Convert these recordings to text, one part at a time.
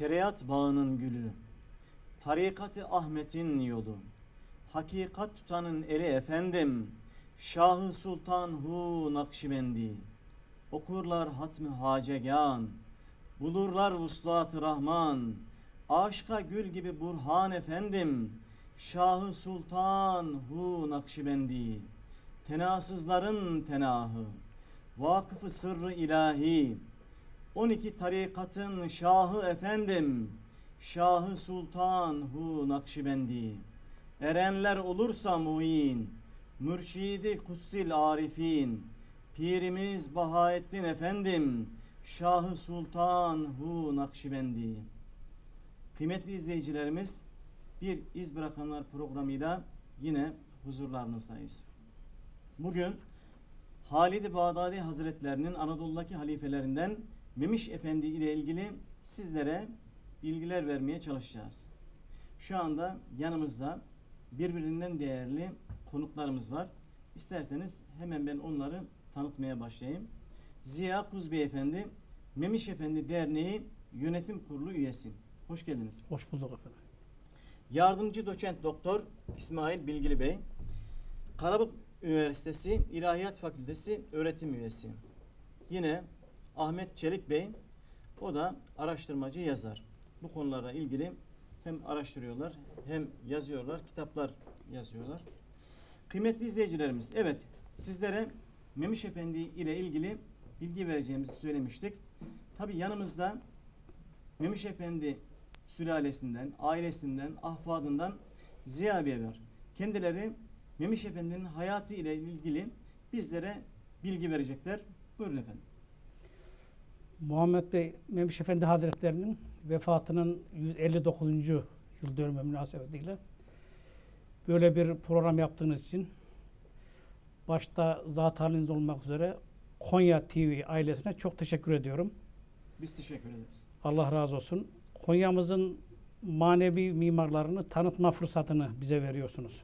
Şeriat bağının gülü, tarikatı Ahmet'in yolu, hakikat tutanın eli efendim, Şahı Sultan Hu Nakşibendi, okurlar hatmi hacegan, bulurlar vuslat-ı Rahman, aşka gül gibi Burhan efendim, Şahı Sultan Hu Nakşibendi, tenasızların tenahı, vakıfı sırrı ilahi, 12 tarikatın şahı efendim, Şahı Sultan Hu Nakşibendi. Erenler olursa muin, mürşidi kutsil arifin, Pirimiz Bahaettin efendim, Şahı Sultan Hu Nakşibendi. Kıymetli izleyicilerimiz, bir iz bırakanlar programıyla yine huzurlarınızdayız. Bugün Halid-i Bağdadi Hazretlerinin Anadolu'daki halifelerinden Memiş Efendi ile ilgili sizlere bilgiler vermeye çalışacağız. Şu anda yanımızda birbirinden değerli konuklarımız var. İsterseniz hemen ben onları tanıtmaya başlayayım. Ziya Kuz Beyefendi, Memiş Efendi Derneği Yönetim Kurulu üyesi. Hoş geldiniz. Hoş bulduk efendim. Yardımcı doçent doktor İsmail Bilgili Bey. Karabük Üniversitesi İlahiyat Fakültesi öğretim üyesi. Yine Ahmet Çelik Bey, o da araştırmacı yazar. Bu konularla ilgili hem araştırıyorlar hem yazıyorlar, kitaplar yazıyorlar. Kıymetli izleyicilerimiz, evet sizlere Memiş Efendi ile ilgili bilgi vereceğimizi söylemiştik. Tabi yanımızda Memiş Efendi sülalesinden, ailesinden, ahfadından Ziya Bey var. Kendileri Memiş Efendi'nin hayatı ile ilgili bizlere bilgi verecekler. Buyurun efendim. Muhammed Bey Memiş Efendi Hazretleri'nin vefatının 159. yıl dönümü münasebetiyle böyle bir program yaptığınız için başta zat haliniz olmak üzere Konya TV ailesine çok teşekkür ediyorum. Biz teşekkür ederiz. Allah razı olsun. Konya'mızın manevi mimarlarını tanıtma fırsatını bize veriyorsunuz.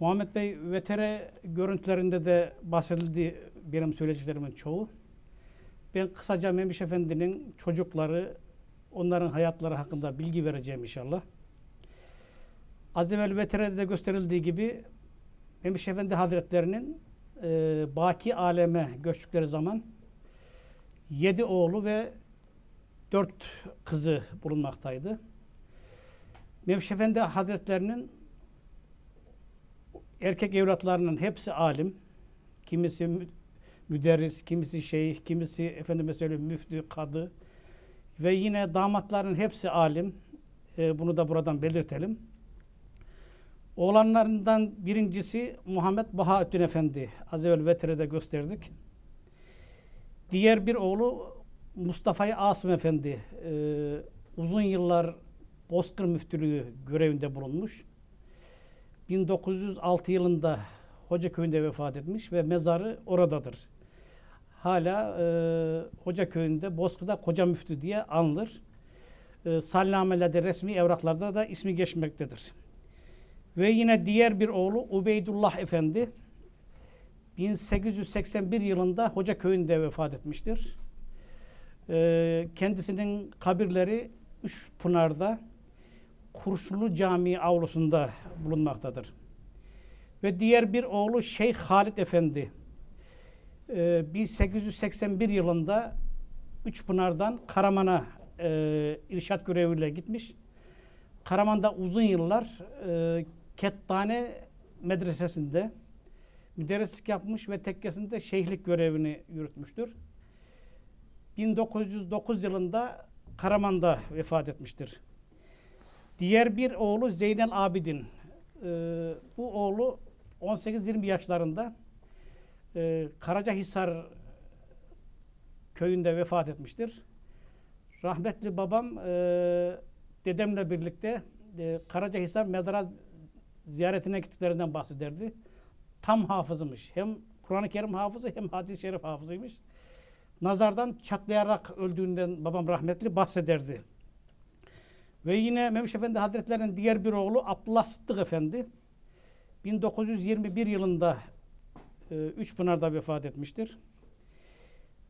Muhammed Bey, VTR görüntülerinde de bahsedildi benim söyleyeceklerimin çoğu. Ben kısaca Memiş Efendi'nin çocukları, onların hayatları hakkında bilgi vereceğim inşallah. Az evvel VTR'de de gösterildiği gibi Memiş Efendi Hazretleri'nin e, baki aleme göçtükleri zaman yedi oğlu ve dört kızı bulunmaktaydı. Memiş Efendi Hazretlerinin erkek evlatlarının hepsi alim. Kimisi müderris, kimisi şeyh, kimisi efendime söyleyeyim müftü, kadı. Ve yine damatların hepsi alim. Ee, bunu da buradan belirtelim. Oğlanlarından birincisi Muhammed Bahaüddin Efendi. Az evvel VTR'de gösterdik. Diğer bir oğlu Mustafa Asım Efendi. Ee, uzun yıllar Bozkır Müftülüğü görevinde bulunmuş. 1906 yılında Hocaköy'ünde vefat etmiş ve mezarı oradadır. Hala e, Hocaköy'ünde Bozkır'da Koca Müftü diye anılır. E, salnamelerde, resmi evraklarda da ismi geçmektedir. Ve yine diğer bir oğlu Ubeydullah Efendi 1881 yılında Hocaköy'ünde vefat etmiştir. E, kendisinin kabirleri Üçpınar'da Kurşunlu Camii avlusunda bulunmaktadır. Ve diğer bir oğlu Şeyh Halid Efendi. Ee, 1881 yılında Üçpınar'dan Karaman'a e, irşat göreviyle gitmiş. Karaman'da uzun yıllar e, Kettane Medresesi'nde müderrislik yapmış ve tekkesinde şeyhlik görevini yürütmüştür. 1909 yılında Karaman'da vefat etmiştir. Diğer bir oğlu Zeynel Abidin. Ee, bu oğlu 18-20 yaşlarında e, Karacahisar köyünde vefat etmiştir. Rahmetli babam e, dedemle birlikte e, Karacahisar mezara ziyaretine gittiklerinden bahsederdi. Tam hafızmış. Hem Kur'an-ı Kerim hafızı hem hadis-i şerif hafızıymış. Nazardan çatlayarak öldüğünden babam rahmetli bahsederdi. Ve yine Memiş Efendi Hazretleri'nin diğer bir oğlu Abdullah Sıddık Efendi 1921 yılında Üçpınar'da vefat etmiştir.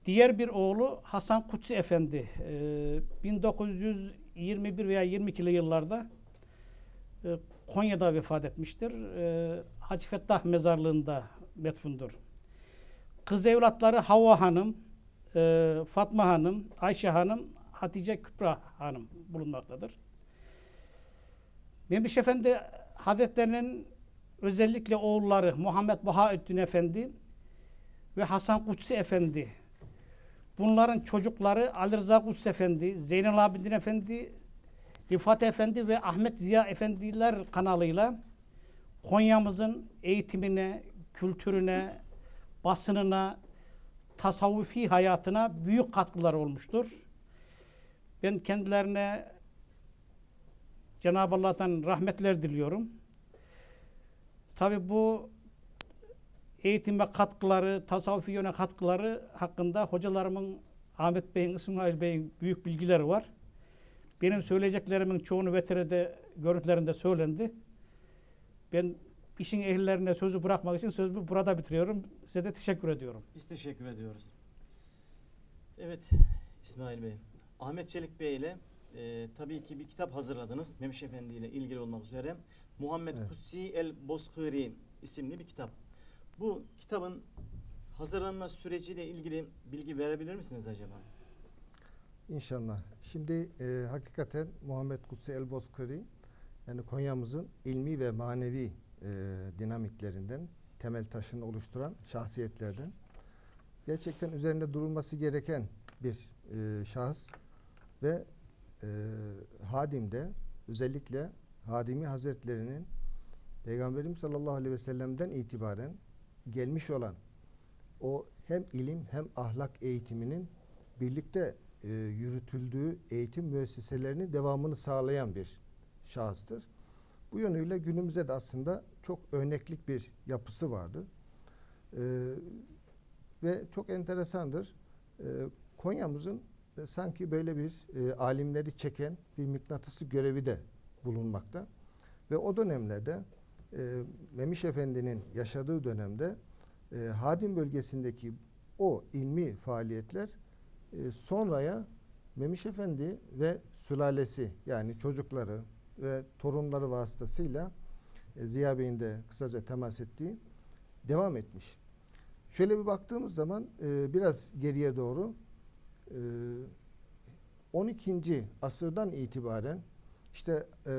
Diğer bir oğlu Hasan Kutsi Efendi e, 1921 veya 22'li yıllarda e, Konya'da vefat etmiştir. E, Hacı Fettah mezarlığında metfundur. Kız evlatları Havva Hanım, e, Fatma Hanım, Ayşe Hanım, Hatice Kübra Hanım bulunmaktadır. Memiş Efendi Hazretlerinin özellikle oğulları Muhammed Bahaüddin Efendi ve Hasan Kutsi Efendi Bunların çocukları Ali Rıza Kutsi Efendi, Zeynel Abidin Efendi, Rifat Efendi ve Ahmet Ziya Efendiler kanalıyla Konya'mızın eğitimine, kültürüne, basınına, tasavvufi hayatına büyük katkıları olmuştur. Ben kendilerine Cenab-ı Allah'tan rahmetler diliyorum. Tabi bu eğitime katkıları, tasavvufi yöne katkıları hakkında hocalarımın Ahmet Bey'in, İsmail Bey'in büyük bilgileri var. Benim söyleyeceklerimin çoğunu VTR'de görüntülerinde söylendi. Ben işin ehlilerine sözü bırakmak için sözümü burada bitiriyorum. Size de teşekkür ediyorum. Biz teşekkür ediyoruz. Evet İsmail Bey. Ahmet Çelik Bey ile e, tabii ki bir kitap hazırladınız. Memiş Efendi ile ilgili olmak üzere. Muhammed Evet. Kutsi El Bozkırı isimli bir kitap. Bu kitabın hazırlanma süreciyle ilgili bilgi verebilir misiniz acaba? İnşallah. Şimdi e, hakikaten Muhammed Kutsi El Bozkırı yani Konya'mızın ilmi ve manevi e, dinamiklerinden temel taşını oluşturan şahsiyetlerden gerçekten üzerinde durulması gereken bir e, şahıs ve e, Hadim'de özellikle Hadimi Hazretlerinin Peygamberimiz sallallahu aleyhi ve sellem'den itibaren gelmiş olan o hem ilim hem ahlak eğitiminin birlikte e, yürütüldüğü eğitim müesseselerinin devamını sağlayan bir şahıstır. Bu yönüyle günümüzde de aslında çok örneklik bir yapısı vardı. E, ve çok enteresandır. E, Konya'mızın e, sanki böyle bir e, alimleri çeken bir mıknatıslı görevi de bulunmakta. Ve o dönemlerde e, Memiş Efendi'nin yaşadığı dönemde e, Hadim bölgesindeki o ilmi faaliyetler e, sonraya Memiş Efendi ve sülalesi yani çocukları ve torunları vasıtasıyla e, Ziya Bey'in de kısaca temas ettiği devam etmiş. Şöyle bir baktığımız zaman e, biraz geriye doğru 12. asırdan itibaren işte e,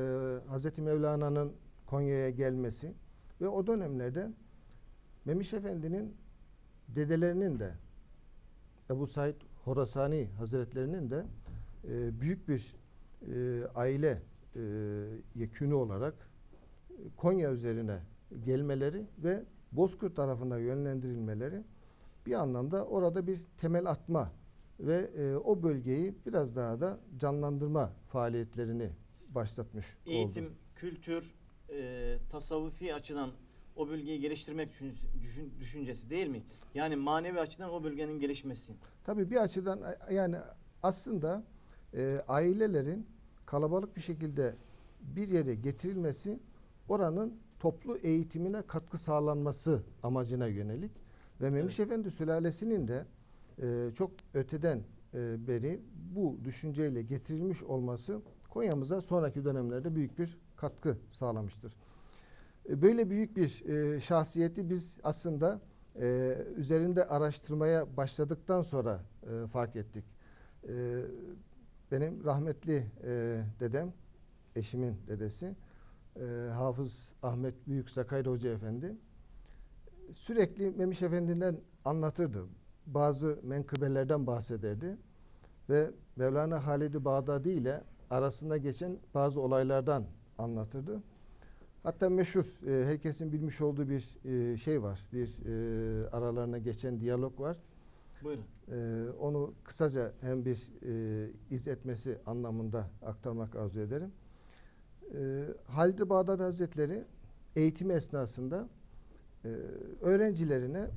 Hz. Mevlana'nın Konya'ya gelmesi ve o dönemlerde Memiş Efendi'nin dedelerinin de Ebu Said Horasani Hazretlerinin de e, büyük bir e, aile e, yekünü olarak e, Konya üzerine gelmeleri ve Bozkır tarafına yönlendirilmeleri bir anlamda orada bir temel atma ve e, o bölgeyi biraz daha da canlandırma faaliyetlerini başlatmış Eğitim, oldu. kültür, e, tasavvufi açıdan o bölgeyi geliştirmek düşün- düşün- düşüncesi değil mi? Yani manevi açıdan o bölgenin gelişmesi. Tabii bir açıdan yani aslında e, ailelerin kalabalık bir şekilde bir yere getirilmesi oranın toplu eğitimine katkı sağlanması amacına yönelik ve Memiş Efendi sülalesinin de e, çok öteden e, beri bu düşünceyle getirilmiş olması Konya'mıza sonraki dönemlerde büyük bir katkı sağlamıştır. E, Böyle büyük bir e, şahsiyeti biz aslında e, üzerinde araştırmaya başladıktan sonra e, fark ettik. E, benim rahmetli e, dedem, eşimin dedesi, e, Hafız Ahmet Büyük Sakaylı Hoca Efendi sürekli Memiş Efendi'nden anlatırdı. Bazı menkıbelerden bahsederdi ve Mevlana Halid-i Bağdadi ile arasında geçen bazı olaylardan anlatırdı. Hatta meşhur, e, herkesin bilmiş olduğu bir e, şey var. Bir e, aralarına geçen diyalog var. Buyurun. E, onu kısaca hem bir e, iz etmesi anlamında aktarmak arzu ederim. E, Halid-i Bağdadi Hazretleri eğitimi esnasında e, öğrencilerine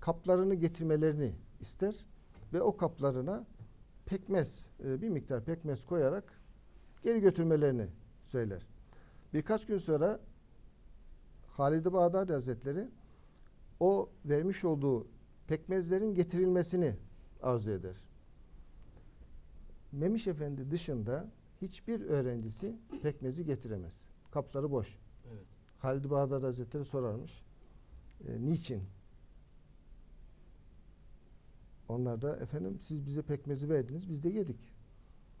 kaplarını getirmelerini ister ve o kaplarına pekmez, e, bir miktar pekmez koyarak geri götürmelerini söyler. Birkaç gün sonra Halid-i Bağdadi Hazretleri o vermiş olduğu pekmezlerin getirilmesini arzu eder. Memiş Efendi dışında hiçbir öğrencisi pekmezi getiremez. Kapları boş. Evet. Halid Bağdad Hazretleri sorarmış. E, niçin? Onlar da efendim siz bize pekmezi verdiniz biz de yedik.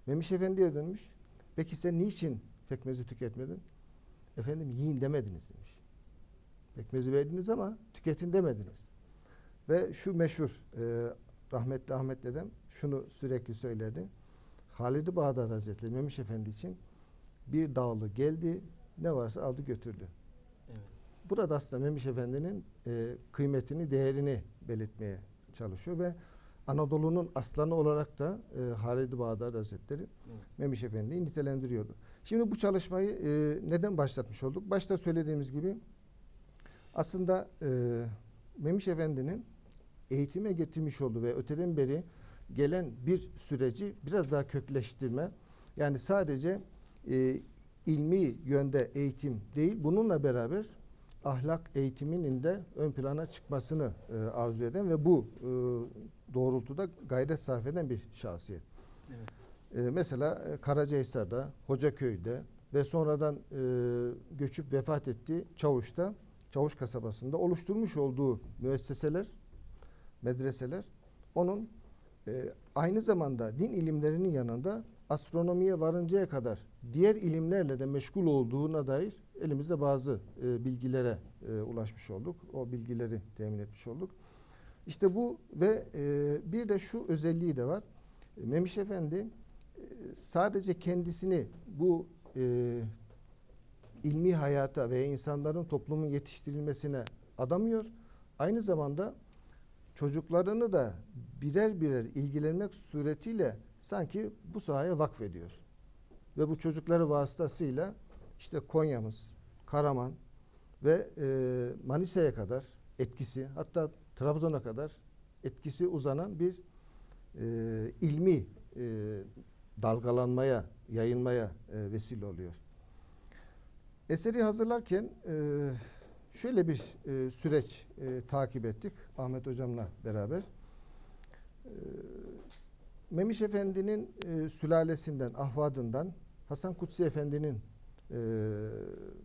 Memiş Efendi'ye dönmüş. Peki sen niçin pekmezi tüketmedin? Efendim yiyin demediniz demiş. Pekmezi verdiniz ama tüketin demediniz. Ve şu meşhur e, rahmetli Ahmet dedem şunu sürekli söylerdi. Halid-i Bağdad Hazretleri Memiş Efendi için bir dağlı geldi ne varsa aldı götürdü. Evet. Burada aslında Memiş Efendi'nin e, kıymetini, değerini belirtmeye çalışıyor ve Anadolu'nun aslanı olarak da e, Halid-i Bağdad Hazretleri Evet. Memiş Efendi'yi nitelendiriyordu. Şimdi bu çalışmayı e, neden başlatmış olduk? Başta söylediğimiz gibi aslında e, Memiş Efendi'nin eğitime getirmiş olduğu ve öteden beri gelen bir süreci biraz daha kökleştirme. Yani sadece e, ilmi yönde eğitim değil, bununla beraber ahlak eğitiminin de ön plana çıkmasını e, arzu eden ve bu e, doğrultuda gayret sarf eden bir şahsiyet. Evet. E, mesela e, Karacahisar'da, Hocaköy'de ve sonradan e, göçüp vefat etti Çavuş'ta, Çavuş kasabasında oluşturmuş olduğu müesseseler, medreseler onun e, aynı zamanda din ilimlerinin yanında astronomiye varıncaya kadar diğer ilimlerle de meşgul olduğuna dair elimizde bazı e, bilgilere e, ulaşmış olduk. O bilgileri temin etmiş olduk. İşte bu ve e, bir de şu özelliği de var. E, Memiş Efendi e, sadece kendisini bu e, ilmi hayata ve insanların toplumun yetiştirilmesine adamıyor. Aynı zamanda çocuklarını da birer birer ilgilenmek suretiyle sanki bu sahaya vakfediyor. Ve bu çocukları vasıtasıyla işte Konya'mız, Karaman ve e, Manisa'ya kadar etkisi hatta Trabzon'a kadar etkisi uzanan bir e, ilmi e, dalgalanmaya, yayılmaya e, vesile oluyor. Eseri hazırlarken e, şöyle bir e, süreç e, takip ettik Ahmet Hocam'la beraber. Memiş Efendi'nin e, sülalesinden, ahvadından Hasan Kutsi Efendi'nin e,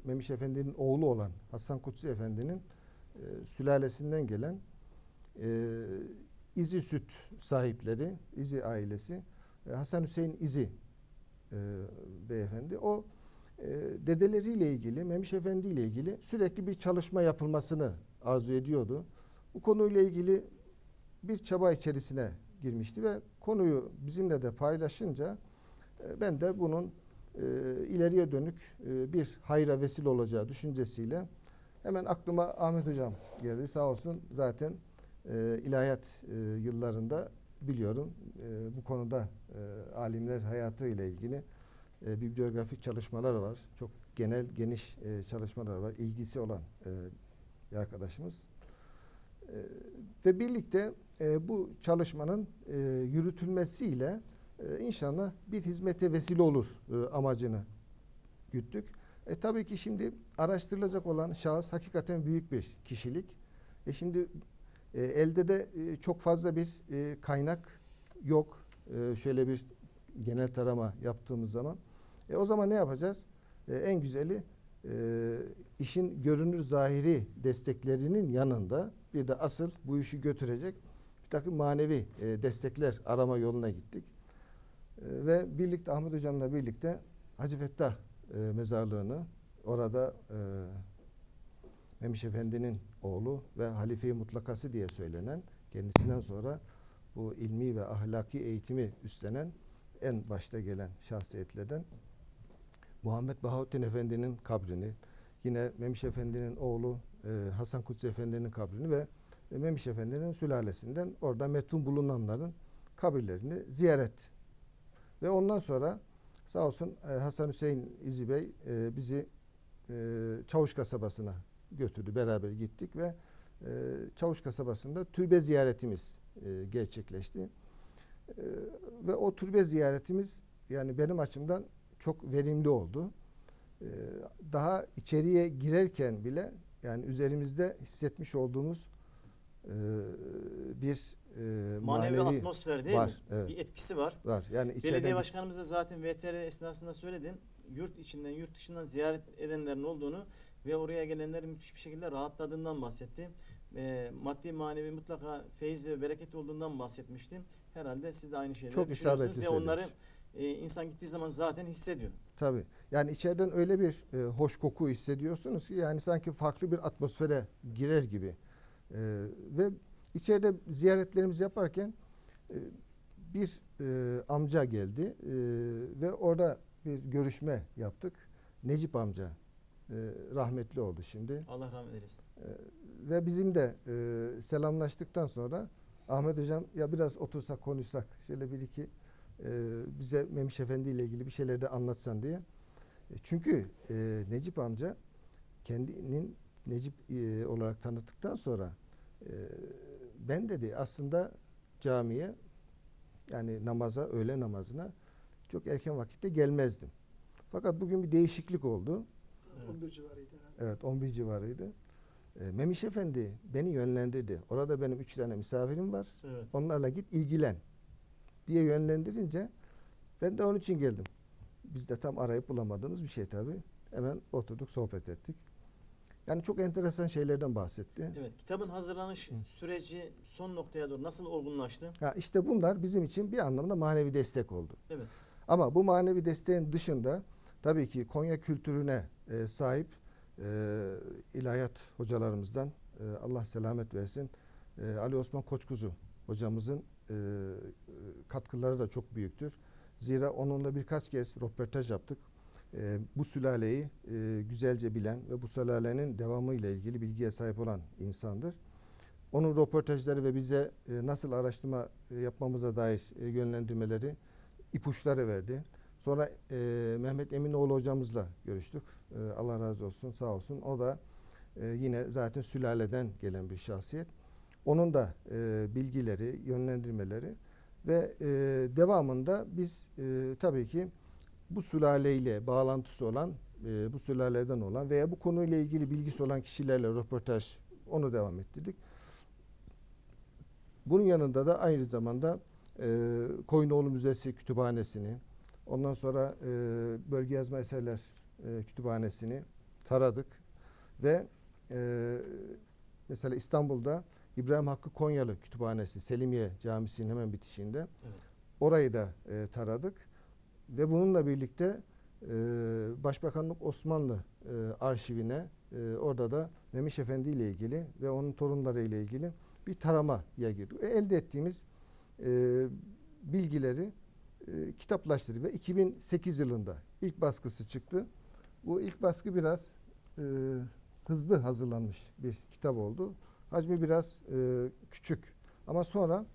Memiş Efendi'nin oğlu olan Hasan Kutsi Efendi'nin e, sülalesinden gelen e, İzi Süt sahipleri, İzi ailesi e, Hasan Hüseyin İzi e, beyefendi o e, dedeleriyle ilgili, Memiş Efendi ile ilgili sürekli bir çalışma yapılmasını arzu ediyordu. Bu konuyla ilgili bir çaba içerisine girmişti ve konuyu bizimle de paylaşınca e, ben de bunun e, ileriye dönük e, bir hayra vesile olacağı düşüncesiyle hemen aklıma Ahmet Hocam geldi. Sağ olsun zaten e, ilahiyat e, yıllarında biliyorum e, bu konuda e, alimler hayatı ile ilgili e, bibliografik çalışmalar var. Çok genel, geniş e, çalışmalar var. İlgisi olan e, arkadaşımız. E, ve birlikte e, bu çalışmanın e, yürütülmesiyle e, inşallah bir hizmete vesile olur e, amacını güttük. E, tabii ki şimdi araştırılacak olan şahıs hakikaten büyük bir kişilik. E şimdi e, elde de e, çok fazla bir e, kaynak yok. E, şöyle bir genel tarama yaptığımız zaman. E, o zaman ne yapacağız? E, en güzeli e, işin görünür zahiri desteklerinin yanında bir de asıl bu işi götürecek takım manevi e, destekler arama yoluna gittik. E, ve birlikte Ahmet Hocam'la birlikte Hacı Fettah e, mezarlığını orada e, Memiş Efendi'nin oğlu ve halife-i mutlakası diye söylenen kendisinden sonra bu ilmi ve ahlaki eğitimi üstlenen en başta gelen şahsiyetlerden Muhammed Bahattin Efendi'nin kabrini, yine Memiş Efendi'nin oğlu e, Hasan Kutsi Efendi'nin kabrini ve Memiş Efendi'nin sülalesinden orada metfun bulunanların kabirlerini ziyaret. Ve ondan sonra sağ olsun e, Hasan Hüseyin İzi Bey e, bizi e, Çavuş kasabasına götürdü. Beraber gittik ve e, Çavuş kasabasında türbe ziyaretimiz e, gerçekleşti. E, ve o türbe ziyaretimiz yani benim açımdan çok verimli oldu. E, daha içeriye girerken bile yani üzerimizde hissetmiş olduğumuz e, bir e, Manevi, manevi atmosfer değil var, mi? evet. Bir etkisi var. var. Yani Belediye başkanımız da zaten VTR esnasında söyledi. Yurt içinden, yurt dışından ziyaret edenlerin olduğunu ve oraya gelenlerin müthiş bir şekilde rahatladığından bahsetti. E, maddi manevi mutlaka feyiz ve bereket olduğundan bahsetmişti. Herhalde siz de aynı şeyleri Çok düşünüyorsunuz isabetli ve onları söylemiş. e, insan gittiği zaman zaten hissediyor. Tabii. Yani içeriden öyle bir e, hoş koku hissediyorsunuz ki yani sanki farklı bir atmosfere girer gibi. E, ve içeride ziyaretlerimizi yaparken e, bir e, amca geldi e, ve orada bir görüşme yaptık. Necip amca e, rahmetli oldu şimdi. Allah rahmet eylesin. Ve bizim de e, selamlaştıktan sonra Ahmet Hocam ya biraz otursak konuşsak şöyle bir iki e, bize Memiş Efendi ile ilgili bir şeyler de anlatsan diye. E, çünkü e, Necip amca kendinin Necip e, olarak tanıttıktan sonra e, ben dedi aslında camiye yani namaza öğle namazına çok erken vakitte gelmezdim. Fakat bugün bir değişiklik oldu. Saat 11 civarıydı herhalde. Evet 11 civarıydı. E, Memiş Efendi beni yönlendirdi. Orada benim üç tane misafirim var. Evet. Onlarla git ilgilen diye yönlendirince ben de onun için geldim. Biz de tam arayıp bulamadığımız bir şey tabii. Hemen oturduk sohbet ettik. Yani çok enteresan şeylerden bahsetti. Evet, kitabın hazırlanış süreci son noktaya doğru nasıl olgunlaştı? Ha işte bunlar bizim için bir anlamda manevi destek oldu. Evet. Ama bu manevi desteğin dışında tabii ki Konya kültürüne e, sahip e, ilahiyat hocalarımızdan e, Allah selamet versin. E, Ali Osman Koçkuzu hocamızın e, e, katkıları da çok büyüktür. Zira onunla birkaç kez röportaj yaptık. E, bu sülaleyi e, güzelce bilen ve bu sülalenin devamı ile ilgili bilgiye sahip olan insandır. Onun röportajları ve bize e, nasıl araştırma e, yapmamıza dair e, yönlendirmeleri ipuçları verdi. Sonra e, Mehmet Eminoğlu hocamızla görüştük. E, Allah razı olsun, sağ olsun. O da e, yine zaten sülaleden gelen bir şahsiyet. Onun da e, bilgileri, yönlendirmeleri ve e, devamında biz e, tabii ki bu sülaleyle bağlantısı olan, e, bu sülaleden olan veya bu konuyla ilgili bilgisi olan kişilerle röportaj onu devam ettirdik. Bunun yanında da aynı zamanda e, Koyunoğlu Müzesi Kütüphanesi'ni, ondan sonra e, Bölge Yazma Eserler e, Kütüphanesi'ni taradık ve e, mesela İstanbul'da İbrahim Hakkı Konyalı Kütüphanesi, Selimiye Camisi'nin hemen bitişinde Evet. orayı da e, taradık ve bununla birlikte e, Başbakanlık Osmanlı e, arşivine e, orada da Memiş Efendi ile ilgili ve onun torunları ile ilgili bir taramaya girdik. E, elde ettiğimiz e, bilgileri e, kitaplaştırdık ve 2008 yılında ilk baskısı çıktı. Bu ilk baskı biraz e, hızlı hazırlanmış bir kitap oldu. Hacmi biraz e, küçük ama sonra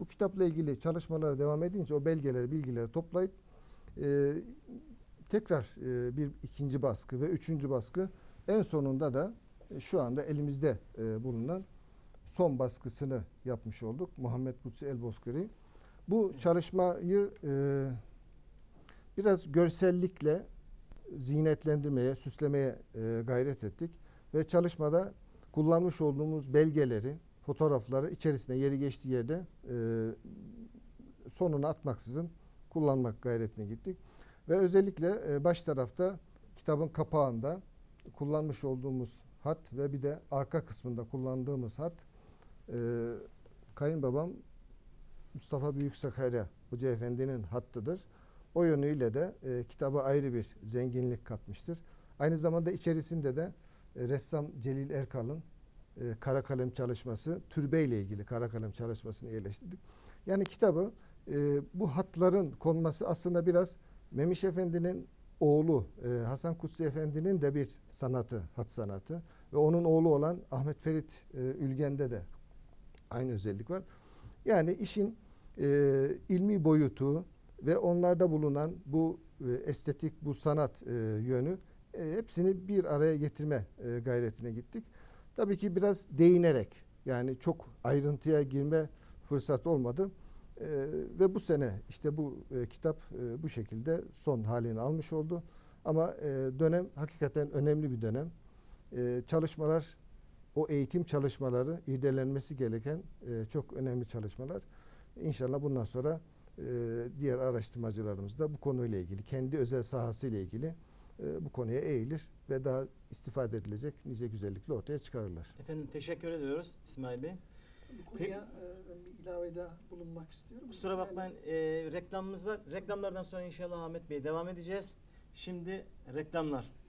bu kitapla ilgili çalışmalara devam edince o belgeleri, bilgileri toplayıp e, tekrar e, bir ikinci baskı ve üçüncü baskı en sonunda da e, şu anda elimizde e, bulunan son baskısını yapmış olduk. Muhammed Kutsi El-Bozkır'ı. Bu çalışmayı e, biraz görsellikle zinetlendirmeye, süslemeye e, gayret ettik. Ve çalışmada kullanmış olduğumuz belgeleri, fotoğrafları içerisine yeri geçtiği yerde e, sonuna atmaksızın kullanmak gayretine gittik. Ve özellikle e, baş tarafta kitabın kapağında kullanmış olduğumuz hat ve bir de arka kısmında kullandığımız hat e, kayınbabam Mustafa Büyük Sakarya Hoca Efendi'nin hattıdır. O yönüyle de e, kitaba ayrı bir zenginlik katmıştır. Aynı zamanda içerisinde de e, ressam Celil Erkal'ın e, kara kalem çalışması, türbe ile ilgili kara kalem çalışmasını yerleştirdik. Yani kitabı e, bu hatların konması aslında biraz Memiş Efendi'nin oğlu e, Hasan Kutsi Efendi'nin de bir sanatı, hat sanatı ve onun oğlu olan Ahmet Ferit e, Ülgen'de de aynı özellik var. Yani işin e, ilmi boyutu ve onlarda bulunan bu e, estetik, bu sanat e, yönü e, hepsini bir araya getirme e, gayretine gittik. Tabii ki biraz değinerek yani çok ayrıntıya girme fırsat olmadı. E, ve bu sene işte bu e, kitap e, bu şekilde son halini almış oldu. Ama e, dönem hakikaten önemli bir dönem. E, çalışmalar o eğitim çalışmaları irdelenmesi gereken e, çok önemli çalışmalar. İnşallah bundan sonra e, diğer araştırmacılarımız da bu konuyla ilgili, kendi özel sahasıyla ilgili e, bu konuya eğilir ve daha istifade edilecek nice güzellikle ortaya çıkarırlar. Efendim teşekkür ediyoruz İsmail Bey. Bu konuya ilavede bulunmak istiyorum. Kusura bakmayın e, reklamımız var. Reklamlardan sonra inşallah Ahmet Bey devam edeceğiz. Şimdi reklamlar.